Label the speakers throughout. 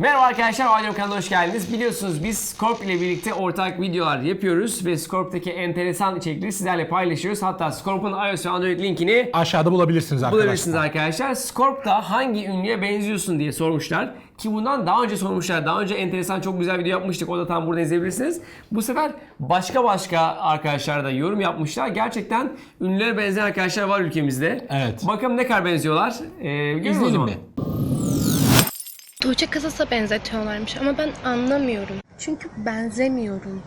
Speaker 1: Merhaba arkadaşlar, Alem kanalına hoş geldiniz. Biliyorsunuz biz Scorp ile birlikte ortak videolar yapıyoruz ve Scorp'taki enteresan içerikleri sizlerle paylaşıyoruz. Hatta Scorp'un iOS ve Android linkini
Speaker 2: Aşağıda bulabilirsiniz arkadaşlar.
Speaker 1: bulabilirsiniz arkadaşlar. Scorp'ta hangi ünlüye benziyorsun diye sormuşlar. Ki bundan daha önce sormuşlar. Daha önce enteresan çok güzel video yapmıştık. O da tam burada izleyebilirsiniz. Bu sefer başka başka arkadaşlar da yorum yapmışlar. Gerçekten ünlülere benzeyen arkadaşlar var ülkemizde.
Speaker 2: Evet.
Speaker 1: Bakalım ne kadar benziyorlar. Ee, o
Speaker 2: İzleyelim
Speaker 1: zaman.
Speaker 2: mi?
Speaker 3: Tuğçe Kazas'a benzetiyorlarmış ama ben anlamıyorum. Çünkü benzemiyorum.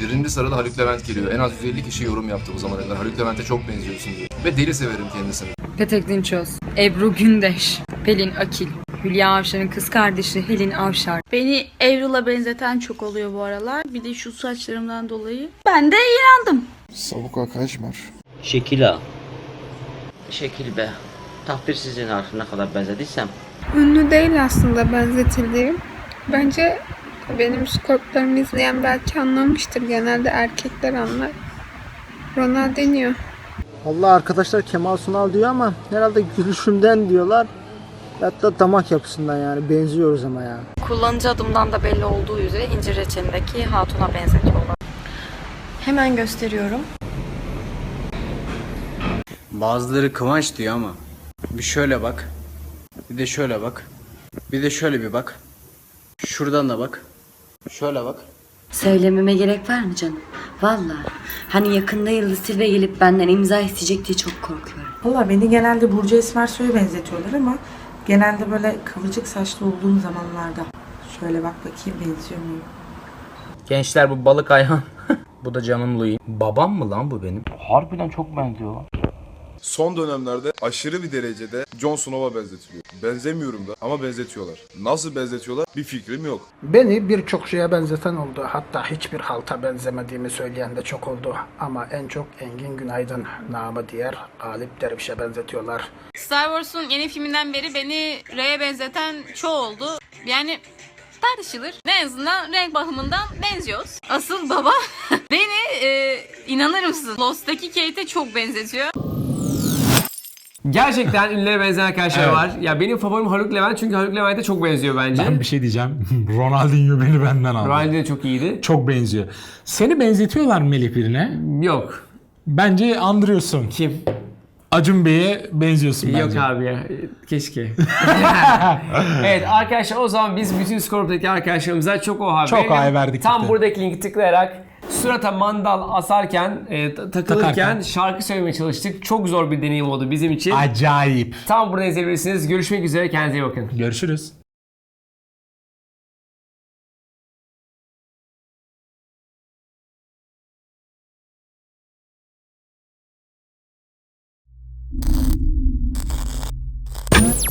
Speaker 4: Birinci sırada Haluk Levent geliyor. En az 150 kişi yorum yaptı bu zamana kadar. Haluk Levent'e çok benziyorsun diye. Ve deli severim kendisini.
Speaker 5: Petek Dinçöz, Ebru Gündeş, Pelin Akil, Hülya Avşar'ın kız kardeşi Helin Avşar.
Speaker 6: Beni Evril'a benzeten çok oluyor bu aralar. Bir de şu saçlarımdan dolayı. Ben de inandım.
Speaker 7: Savuka Kajmer.
Speaker 8: Şekila. Şekil be. Takdir sizin artık ne kadar benzediysem.
Speaker 9: Ünlü değil aslında benzetildiğim. Bence benim skorplarımı izleyen belki anlamıştır. Genelde erkekler anlar. Ronaldinho.
Speaker 10: Allah arkadaşlar Kemal Sunal diyor ama herhalde gülüşümden diyorlar. Hatta damak yapısından yani benziyoruz ama ya.
Speaker 5: Kullanıcı adımdan da belli olduğu üzere incir reçelindeki hatuna benzetiyorlar.
Speaker 3: Hemen gösteriyorum.
Speaker 11: Bazıları Kıvanç diyor ama bir şöyle bak. Bir de şöyle bak. Bir de şöyle bir bak. Şuradan da bak. Şöyle bak.
Speaker 5: Söylememe gerek var mı canım? Valla. Hani yakında Yıldız Silve gelip benden imza isteyecek diye çok korkuyorum.
Speaker 6: Valla beni genelde Burcu Esmersoy'a benzetiyorlar ama genelde böyle kıvırcık saçlı olduğum zamanlarda. Şöyle bak bakayım benziyor muyum?
Speaker 11: Gençler bu balık ayhan. bu da canım Louis. Babam mı lan bu benim?
Speaker 8: Harbiden çok benziyor lan.
Speaker 7: Son dönemlerde aşırı bir derecede Jon Snow'a benzetiliyor. Benzemiyorum da ama benzetiyorlar. Nasıl benzetiyorlar bir fikrim yok.
Speaker 10: Beni birçok şeye benzeten oldu. Hatta hiçbir halta benzemediğimi söyleyen de çok oldu. Ama en çok Engin Günaydın namı diğer Galip Derviş'e benzetiyorlar.
Speaker 6: Star Wars'un yeni filminden beri beni Rey'e benzeten çoğu oldu. Yani tartışılır. En azından renk bakımından benziyoruz. Asıl baba beni e, inanır mısın Lost'taki Kate'e çok benzetiyor.
Speaker 1: Gerçekten ünlülere benzeyen arkadaşlar
Speaker 2: Evet.
Speaker 1: var. Ya benim favorim Haluk Levent çünkü Haluk Levent'e çok benziyor bence.
Speaker 2: Ben bir şey diyeceğim. Ronaldinho beni benden aldı.
Speaker 1: Ronaldo de çok iyiydi.
Speaker 2: Çok benziyor. Seni benzetiyorlar mı Melih birine?
Speaker 1: Yok.
Speaker 2: Bence andırıyorsun.
Speaker 1: Kim?
Speaker 2: Acun Bey'e benziyorsun bence.
Speaker 1: Yok abi ya. Keşke. evet arkadaşlar o zaman biz bütün Scorpio'daki arkadaşlarımıza çok oha
Speaker 2: Çok oha verdik
Speaker 1: Tam
Speaker 2: gitti.
Speaker 1: buradaki linki tıklayarak surata mandal asarken, e, ta- takılırken
Speaker 2: Takarken.
Speaker 1: şarkı söylemeye çalıştık. Çok zor bir deneyim oldu bizim için.
Speaker 2: Acayip.
Speaker 1: Tam burada izleyebilirsiniz. Görüşmek üzere. Kendinize iyi bakın.
Speaker 2: Görüşürüz.